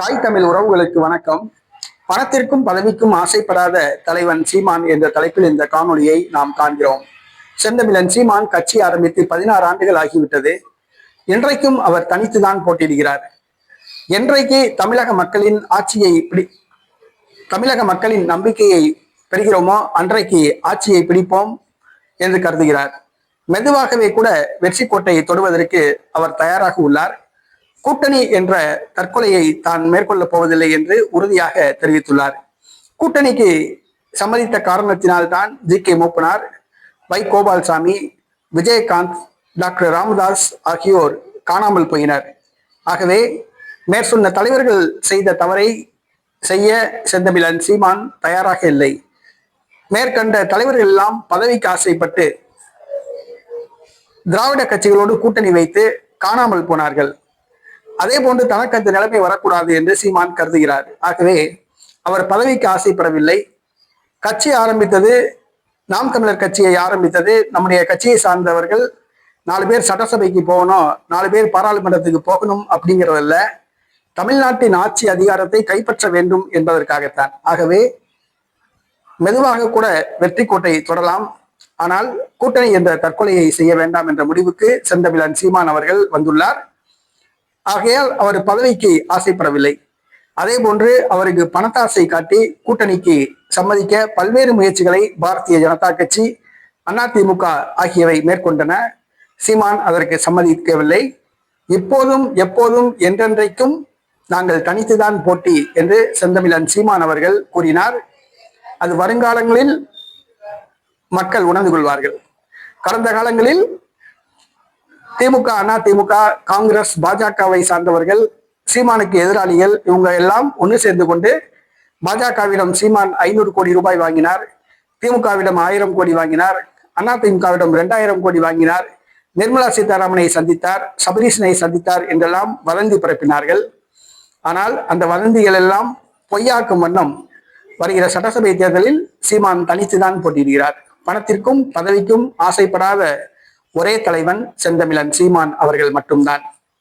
தாய் தமிழ் உறவுகளுக்கு வணக்கம். பணத்திற்கும் பதவிக்கும் ஆசைப்படாத தலைவன் சீமான் என்ற தலைப்பில் இந்த காணொளியை நாம் காண்கிறோம். செந்தமிழன் சீமான் கட்சி ஆரம்பித்து பதினாறு ஆண்டுகள் ஆகிவிட்டது. இன்றைக்கும் அவர் தனித்துதான் போட்டியிடுகிறார். என்றைக்கு தமிழக மக்களின் ஆட்சியை பிடி தமிழக மக்களின் நம்பிக்கையை பெறுகிறோமோ அன்றைக்கு ஆட்சியை பிடிப்போம் என்று கருதுகிறார். மெதுவாகவே கூட வெற்றி கோட்டையை தொடுவதற்கு அவர் தயாராக உள்ளார். கூட்டணி என்ற தற்கொலையை தான் மேற்கொள்ளப் போவதில்லை என்று உறுதியாக தெரிவித்துள்ளார். கூட்டணிக்கு சம்மதித்த காரணத்தினால் தான் G K Moopanar V Gopalsamy Vijayakanth doctor Ramadoss ஆகியோர் காணாமல் போயினர். ஆகவே மேற்சொன்ன தலைவர்கள் செய்த தவறை செய்ய செந்தமிழன் சீமான் தயாராக இல்லை. மேற்கண்ட தலைவர்கள் எல்லாம் பதவிக்கு ஆசைப்பட்டு திராவிட கட்சிகளோடு கூட்டணி வைத்து காணாமல் போனார்கள். அதே போன்று தனக்கு அந்த நிலைமை வரக்கூடாது என்று சீமான் கருதுகிறார். ஆகவே அவர் பதவிக்கு ஆசைப்படவில்லை. கட்சி ஆரம்பித்தது நாம் தமிழர் கட்சியை ஆரம்பித்தது நம்முடைய கட்சியை சார்ந்தவர்கள் நாலு பேர் சட்டசபைக்கு போகணும் நாலு பேர் பாராளுமன்றத்துக்கு போகணும் அப்படிங்கிறதல்ல தமிழ்நாட்டின் ஆட்சி அதிகாரத்தை கைப்பற்ற வேண்டும் என்பதற்காகத்தான். ஆகவே மெதுவாக கூட வெற்றி கோட்டை தொடரலாம் ஆனால் கூட்டணி என்ற தற்கொலையை செய்ய வேண்டாம் என்ற முடிவுக்கு செந்தமிழன் சீமான் அவர்கள் வந்துள்ளார். ஆகையால் அவர் பதவிக்கு ஆசைப்படவில்லை. அதே போன்று அவருக்கு பணத்தாசை காட்டி கூட்டணிக்கு சம்மதிக்க பல்வேறு முயற்சிகளை பாரதிய ஜனதா கட்சி அதிமுக ஆகியவை மேற்கொண்டன. சீமான் அதற்கு சம்மதிக்கவில்லை. இப்போதும் எப்போதும் என்றென்றைக்கும் நாங்கள் தனித்துதான் போட்டி என்று செந்தமிழன் சீமான் அவர்கள் கூறினார். அது வருங்காலங்களில் மக்கள் உணர்ந்து கொள்வார்கள். கடந்த காலங்களில் திமுக அண்ணா திமுக காங்கிரஸ் பாஜகவை சார்ந்தவர்கள் சீமானுக்கு எதிராளிகள் இவங்க எல்லாம் ஒன்று சேர்ந்து கொண்டு பாஜகவிடம் சீமான் ஐநூறு கோடி ரூபாய் வாங்கினார். திமுகவிடம் ஆயிரம் கோடி வாங்கினார். அண்ணா திமுகவிடம் இரண்டாயிரம் கோடி வாங்கினார். நிர்மலா சீதாராமனை சந்தித்தார். சபரீஷனை சந்தித்தார் என்றெல்லாம் வதந்தி பரப்பினார்கள். ஆனால் அந்த வதந்திகள் எல்லாம் பொய்யாக்கும் வண்ணம் வருகிற சட்டசபை தேர்தலில் சீமான் தனித்துதான் போட்டியிடுகிறார். பணத்திற்கும் பதவிக்கும் ஆசைப்படாத ஒரே தலைவன் செந்தமிழன் சீமான் அவர்கள் மட்டும்தான்.